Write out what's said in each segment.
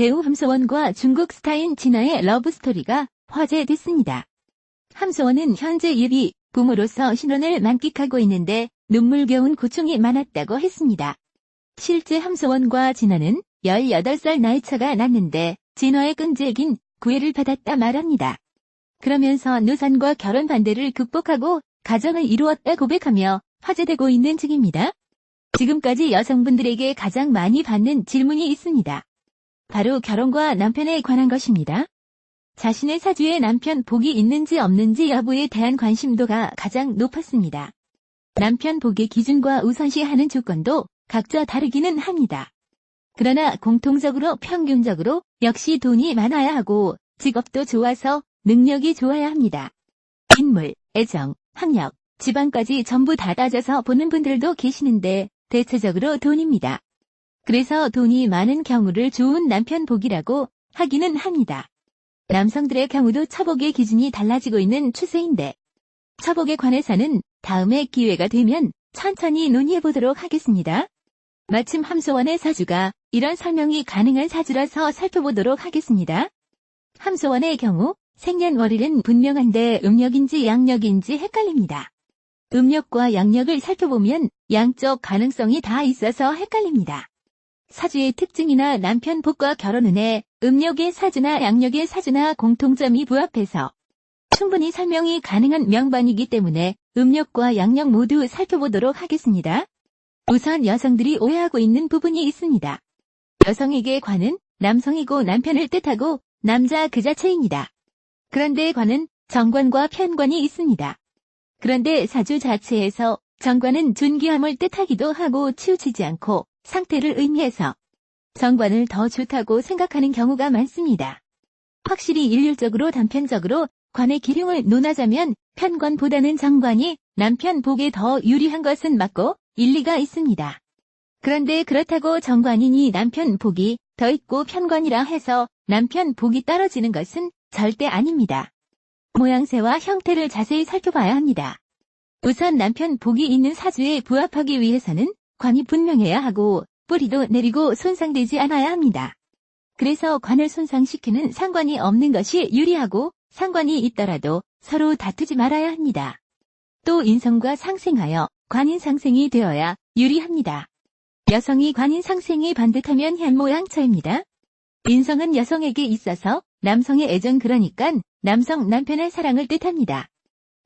배우 함소원과 중국 스타인 진아의 러브스토리가 화제됐습니다. 함소원은 현재 예비 부모로서 신혼을 만끽하고 있는데 눈물겨운 고충이 많았다고 했습니다. 실제 함소원과 진아는 18살 나이차가 났는데 진화의 끈질긴 구애를 받았다 말합니다. 그러면서 누산과 결혼 반대를 극복하고 가정을 이루었다 고백하며 화제되고 있는 중입니다. 지금까지 여성분들에게 가장 많이 받는 질문이 있습니다. 바로 결혼과 남편에 관한 것입니다. 자신의 사주에 남편 복이 있는지 없는지 여부에 대한 관심도가 가장 높았습니다. 남편 복의 기준과 우선시하는 조건도 각자 다르기는 합니다. 그러나 공통적으로 평균적으로 역시 돈이 많아야 하고 직업도 좋아서 능력이 좋아야 합니다. 인물, 애정, 학력, 지방까지 전부 다 따져서 보는 분들도 계시는데 대체적으로 돈입니다. 그래서 돈이 많은 경우를 좋은 남편 복이라고 하기는 합니다. 남성들의 경우도 처복의 기준이 달라지고 있는 추세인데 처복에 관해서는 다음에 기회가 되면 천천히 논의해 보도록 하겠습니다. 마침 함소원의 사주가 이런 설명이 가능한 사주라서 살펴보도록 하겠습니다. 함소원의 경우 생년월일은 분명한데 음력인지 양력인지 헷갈립니다. 음력과 양력을 살펴보면 양쪽 가능성이 다 있어서 헷갈립니다. 사주의 특징이나 남편 복과 결혼운에 음력의 사주나 양력의 사주나 공통점이 부합해서 충분히 설명이 가능한 명반이기 때문에 음력과 양력 모두 살펴보도록 하겠습니다. 우선 여성들이 오해하고 있는 부분이 있습니다. 여성에게 관은 남성이고 남편을 뜻하고 남자 그 자체입니다. 그런데 관은 정관과 편관이 있습니다. 그런데 사주 자체에서 정관은 존귀함을 뜻하기도 하고 치우치지 않고 상태를 의미해서 정관을 더 좋다고 생각하는 경우가 많습니다. 확실히 일률적으로 단편적으로 관의 기륭을 논하자면 편관보다는 정관이 남편 복에 더 유리한 것은 맞고 일리가 있습니다. 그런데 그렇다고 정관이니 남편 복이 더 있고 편관이라 해서 남편 복이 떨어지는 것은 절대 아닙니다. 모양새와 형태를 자세히 살펴봐야 합니다. 우선 남편 복이 있는 사주에 부합하기 위해서는 관이 분명해야 하고 뿌리도 내리고 손상되지 않아야 합니다. 그래서 관을 손상시키는 상관이 없는 것이 유리하고 상관이 있더라도 서로 다투지 말아야 합니다. 또 인성과 상생하여 관인 상생이 되어야 유리합니다. 여성이 관인 상생이 반듯하면 현모양처입니다. 인성은 여성에게 있어서 남성의 애정 그러니까 남성 남편의 사랑을 뜻합니다.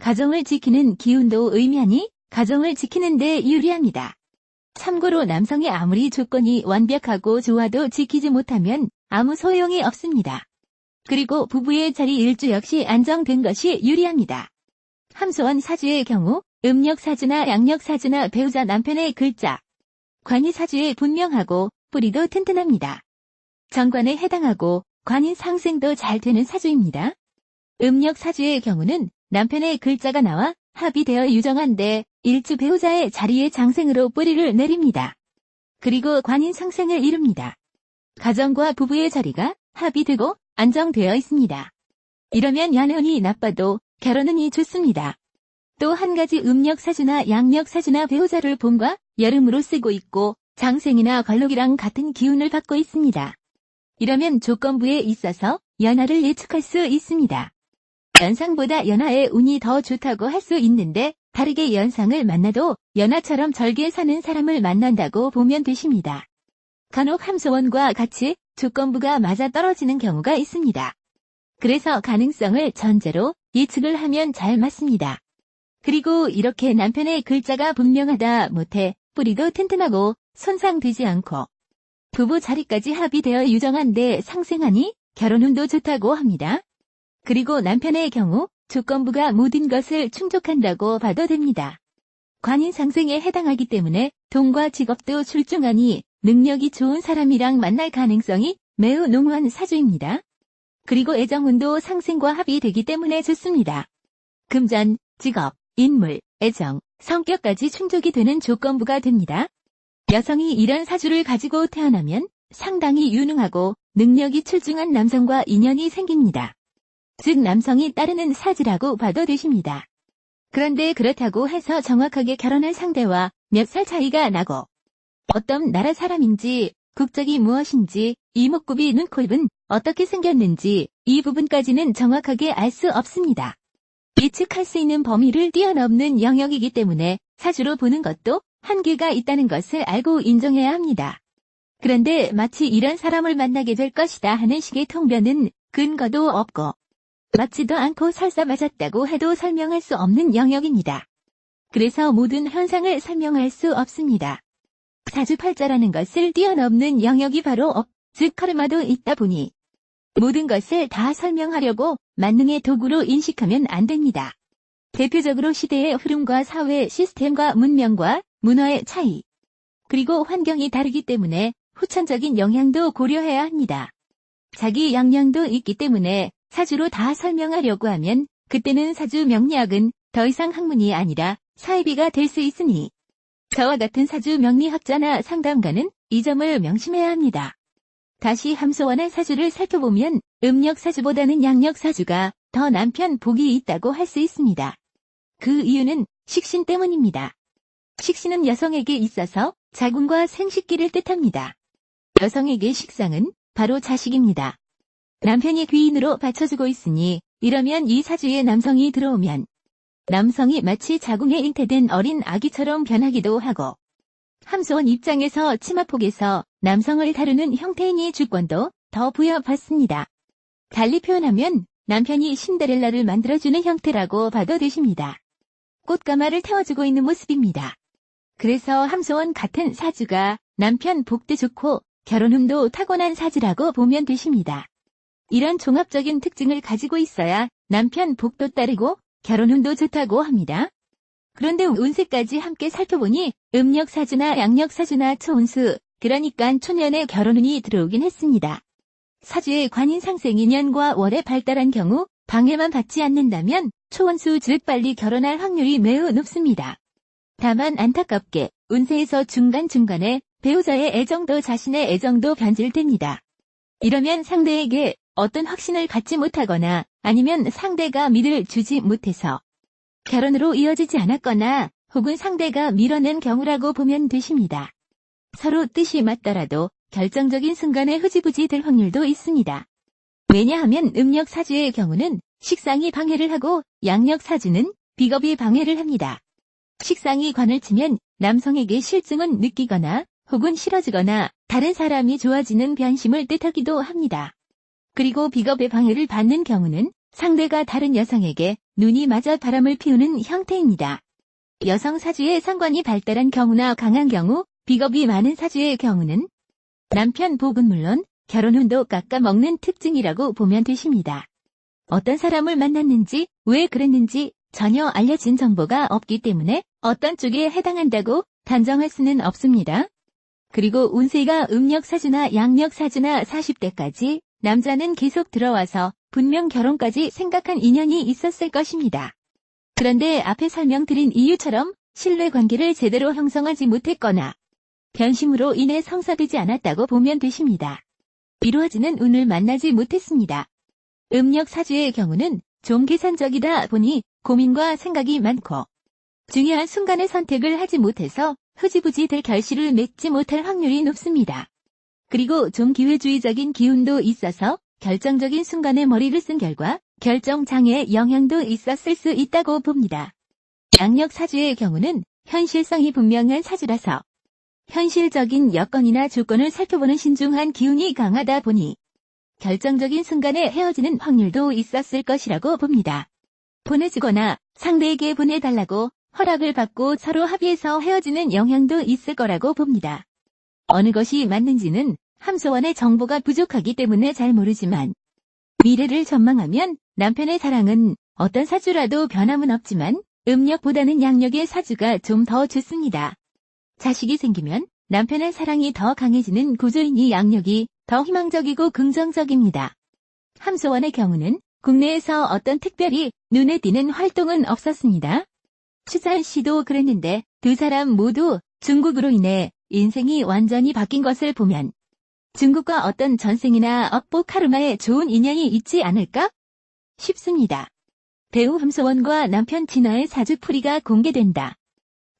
가정을 지키는 기운도 의미하니 가정을 지키는 데 유리합니다. 참고로 남성이 아무리 조건이 완벽하고 좋아도 지키지 못하면 아무 소용이 없습니다. 그리고 부부의 자리 일주 역시 안정된 것이 유리합니다. 함소원 사주의 경우 음력 사주나 양력 사주나 배우자 남편의 글자 관이 사주에 분명하고 뿌리도 튼튼합니다. 정관에 해당하고 관인 상생도 잘 되는 사주입니다. 음력 사주의 경우는 남편의 글자가 나와 합의되어 유정한데 일주 배우자의 자리에 장생으로 뿌리를 내립니다. 그리고 관인 상생을 이룹니다. 가정과 부부의 자리가 합의되고 안정되어 있습니다. 이러면 연운이 나빠도 결혼운이 좋습니다. 또 한 가지 음력 사주나 양력 사주나 배우자를 봄과 여름으로 쓰고 있고 장생이나 관록이랑 같은 기운을 받고 있습니다. 이러면 조건부에 있어서 연하를 예측할 수 있습니다. 연상보다 연하의 운이 더 좋다고 할 수 있는데 다르게 연상을 만나도 연하처럼 절개 사는 사람을 만난다고 보면 되십니다. 간혹 함소원과 같이 조건부가 맞아 떨어지는 경우가 있습니다. 그래서 가능성을 전제로 예측을 하면 잘 맞습니다. 그리고 이렇게 남편의 글자가 분명하다 못해 뿌리도 튼튼하고 손상되지 않고 부부 자리까지 합의되어 유정한데 상생하니 결혼 운도 좋다고 합니다. 그리고 남편의 경우 조건부가 모든 것을 충족한다고 봐도 됩니다. 관인 상생에 해당하기 때문에 돈과 직업도 출중하니 능력이 좋은 사람이랑 만날 가능성이 매우 농후한 사주입니다. 그리고 애정운도 상승과 합의되기 때문에 좋습니다. 금전, 직업, 인물, 애정, 성격까지 충족이 되는 조건부가 됩니다. 여성이 이런 사주를 가지고 태어나면 상당히 유능하고 능력이 출중한 남성과 인연이 생깁니다. 즉 남성이 따르는 사주라고 봐도 되십니다. 그런데 그렇다고 해서 정확하게 결혼할 상대와 몇 살 차이가 나고 어떤 나라 사람인지 국적이 무엇인지 이목구비 눈, 코, 입은 어떻게 생겼는지 이 부분까지는 정확하게 알 수 없습니다. 예측할 수 있는 범위를 뛰어넘는 영역이기 때문에 사주로 보는 것도 한계가 있다는 것을 알고 인정해야 합니다. 그런데 마치 이런 사람을 만나게 될 것이다 하는 식의 통변은 근거도 없고 맞지도 않고 설사 맞았다고 해도 설명할 수 없는 영역입니다. 그래서 모든 현상을 설명할 수 없습니다. 사주팔자라는 것을 뛰어넘는 영역이 바로 업, 즉 카르마도 있다 보니 모든 것을 다 설명하려고 만능의 도구로 인식하면 안 됩니다. 대표적으로 시대의 흐름과 사회 시스템과 문명과 문화의 차이, 그리고 환경이 다르기 때문에 후천적인 영향도 고려해야 합니다. 자기 역량도 있기 때문에 사주로 다 설명하려고 하면 그때는 사주 명리학은 더 이상 학문이 아니라 사이비가 될 수 있으니 저와 같은 사주 명리학자나 상담가는 이 점을 명심해야 합니다. 다시 함소원의 사주를 살펴보면 음력 사주보다는 양력 사주가 더 남편 복이 있다고 할 수 있습니다. 그 이유는 식신 때문입니다. 식신은 여성에게 있어서 자궁과 생식기를 뜻합니다. 여성에게 식상은 바로 자식입니다. 남편이 귀인으로 받쳐주고 있으니 이러면 이 사주에 남성이 들어오면 남성이 마치 자궁에 잉태된 어린 아기처럼 변하기도 하고 함소원 입장에서 치마폭에서 남성을 다루는 형태인의 주권도 더 부여받습니다. 달리 표현하면 남편이 신데렐라를 만들어주는 형태라고 봐도 되십니다. 꽃가마를 태워주고 있는 모습입니다. 그래서 함소원 같은 사주가 남편 복도 좋고 결혼운도 타고난 사주라고 보면 되십니다. 이런 종합적인 특징을 가지고 있어야 남편 복도 따르고 결혼 운도 좋다고 합니다. 그런데 운세까지 함께 살펴보니 음력 사주나 양력 사주나 초운수, 그러니까 초년에 결혼운이 들어오긴 했습니다. 사주의 관인 상생 인연과 월에 발달한 경우 방해만 받지 않는다면 초원수 즉 빨리 결혼할 확률이 매우 높습니다. 다만 안타깝게 운세에서 중간중간에 배우자의 애정도 자신의 애정도 변질됩니다. 이러면 상대에게 어떤 확신을 갖지 못하거나 아니면 상대가 믿을 주지 못해서 결혼으로 이어지지 않았거나 혹은 상대가 밀어낸 경우라고 보면 되십니다. 서로 뜻이 맞더라도 결정적인 순간에 흐지부지 될 확률도 있습니다. 왜냐하면 음력 사주의 경우는 식상이 방해를 하고 양력 사주는 비겁이 방해를 합니다. 식상이 관을 치면 남성에게 실증은 느끼거나 혹은 싫어지거나 다른 사람이 좋아지는 변심을 뜻하기도 합니다. 그리고 비겁의 방해를 받는 경우는 상대가 다른 여성에게 눈이 맞아 바람을 피우는 형태입니다. 여성 사주의 상관이 발달한 경우나 강한 경우, 비겁이 많은 사주의 경우는 남편 복은 물론 결혼 운도 깎아먹는 특징이라고 보면 되십니다. 어떤 사람을 만났는지, 왜 그랬는지 전혀 알려진 정보가 없기 때문에 어떤 쪽에 해당한다고 단정할 수는 없습니다. 그리고 운세가 음력 사주나 양력 사주나 40대까지 남자는 계속 들어와서 분명 결혼까지 생각한 인연이 있었을 것입니다. 그런데 앞에 설명드린 이유처럼 신뢰 관계를 제대로 형성하지 못했거나 변심으로 인해 성사되지 않았다고 보면 되십니다. 이루어지는 운을 만나지 못했습니다. 음력 사주의 경우는 좀 계산적이다 보니 고민과 생각이 많고 중요한 순간의 선택을 하지 못해서 흐지부지 될 결실을 맺지 못할 확률이 높습니다. 그리고 좀 기회주의적인 기운도 있어서 결정적인 순간에 머리를 쓴 결과 결정 장애의 영향도 있었을 수 있다고 봅니다. 양력 사주의 경우는 현실성이 분명한 사주라서 현실적인 여건이나 조건을 살펴보는 신중한 기운이 강하다 보니 결정적인 순간에 헤어지는 확률도 있었을 것이라고 봅니다. 보내주거나 상대에게 보내달라고 허락을 받고 서로 합의해서 헤어지는 영향도 있을 거라고 봅니다. 어느 것이 맞는지는 함소원의 정보가 부족하기 때문에 잘 모르지만 미래를 전망하면 남편의 사랑은 어떤 사주라도 변함은 없지만 음력보다는 양력의 사주가 좀 더 좋습니다. 자식이 생기면 남편의 사랑이 더 강해지는 구조이니 양력이 더 희망적이고 긍정적입니다. 함소원의 경우는 국내에서 어떤 특별히 눈에 띄는 활동은 없었습니다. 추자현 씨도 그랬는데 두 사람 모두 중국으로 인해 인생이 완전히 바뀐 것을 보면 중국과 어떤 전생이나 업보 카르마에 좋은 인연이 있지 않을까? 싶습니다. 배우 함소원과 남편 진아의 사주풀이가 공개된다.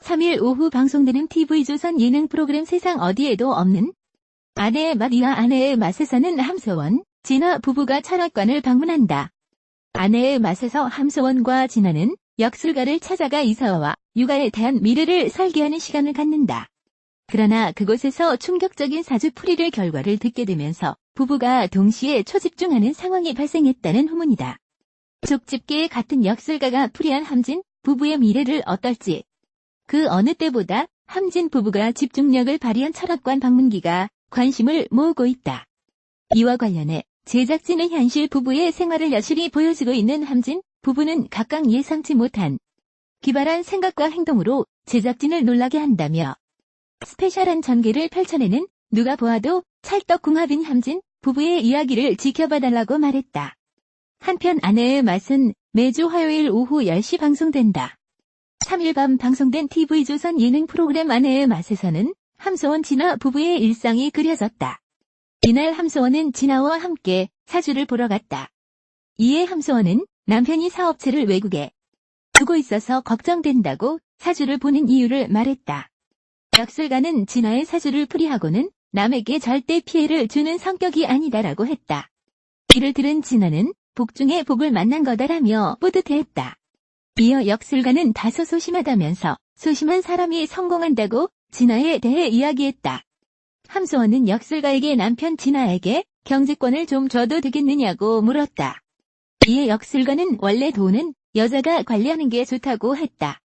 3일 오후 방송되는 TV조선 예능 프로그램 세상 어디에도 없는 아내의 맛 이와 아내의 맛에서는 함소원, 진아 부부가 철학관을 방문한다. 아내의 맛에서 함소원과 진아는 역술가를 찾아가 이사와 육아에 대한 미래를 설계하는 시간을 갖는다. 그러나 그곳에서 충격적인 사주풀이를 결과를 듣게 되면서 부부가 동시에 초집중하는 상황이 발생했다는 후문이다. 족집게에 같은 역술가가 풀이한 함진 부부의 미래를 어떨지 그 어느 때보다 함진 부부가 집중력을 발휘한 철학관 방문기가 관심을 모으고 있다. 이와 관련해 제작진의 현실 부부의 생활을 여실히 보여주고 있는 함진 부부는 각각 예상치 못한 기발한 생각과 행동으로 제작진을 놀라게 한다며 스페셜한 전개를 펼쳐내는 누가 보아도 찰떡궁합인 함진 부부의 이야기를 지켜봐달라고 말했다. 한편 아내의 맛은 매주 화요일 오후 10시 방송된다. 3일 밤 방송된 TV조선 예능 프로그램 아내의 맛에서는 함소원 진아 부부의 일상이 그려졌다. 이날 함소원은 진아와 함께 사주를 보러 갔다. 이에 함소원은 남편이 사업체를 외국에 두고 있어서 걱정된다고 사주를 보는 이유를 말했다. 역술가는 진아의 사주를 풀이하고는 남에게 절대 피해를 주는 성격이 아니다라고 했다. 이를 들은 진아는 복중에 복을 만난 거다라며 뿌듯해했다. 이어 역술가는 다소 소심하다면서 소심한 사람이 성공한다고 진아에 대해 이야기했다. 함소원은 역술가에게 남편 진아에게 경제권을 좀 줘도 되겠느냐고 물었다. 이에 역술가는 원래 돈은 여자가 관리하는 게 좋다고 했다.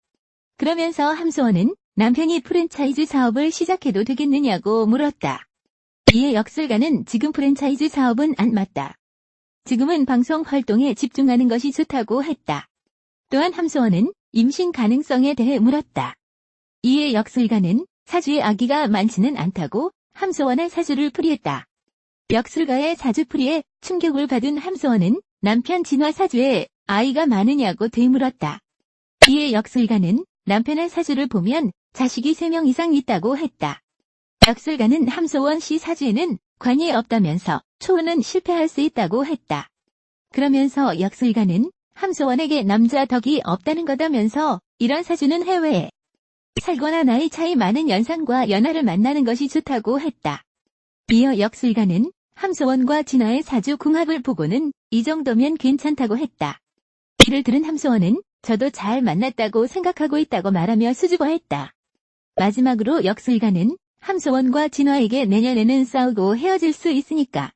그러면서 함소원은 남편이 프랜차이즈 사업을 시작해도 되겠느냐고 물었다. 이에 역술가는 지금 프랜차이즈 사업은 안 맞다. 지금은 방송 활동에 집중하는 것이 좋다고 했다. 또한 함소원은 임신 가능성에 대해 물었다. 이에 역술가는 사주에 아기가 많지는 않다고 함소원의 사주를 풀이했다. 역술가의 사주 풀이에 충격을 받은 함소원은 남편 진화 사주에 아이가 많으냐고 되물었다. 이에 역술가는 남편의 사주를 보면 자식이 3명 이상 있다고 했다. 역술가는 함소원 씨 사주에는 관이 없다면서 초혼은 실패할 수 있다고 했다. 그러면서 역술가는 함소원에게 남자 덕이 없다는 거다면서 이런 사주는 해외에 살거나 나이 차이 많은 연상과 연하를 만나는 것이 좋다고 했다. 이어 역술가는 함소원과 진아의 사주 궁합을 보고는 이 정도면 괜찮다고 했다. 이를 들은 함소원은 저도 잘 만났다고 생각하고 있다고 말하며 수줍어했다. 마지막으로 역술가는 함소원과 진화에게 내년에는 싸우고 헤어질 수 있으니까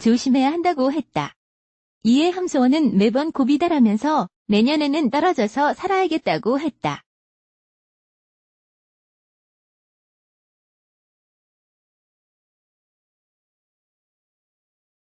조심해야 한다고 했다. 이에 함소원은 매번 고비다라면서 내년에는 떨어져서 살아야겠다고 했다.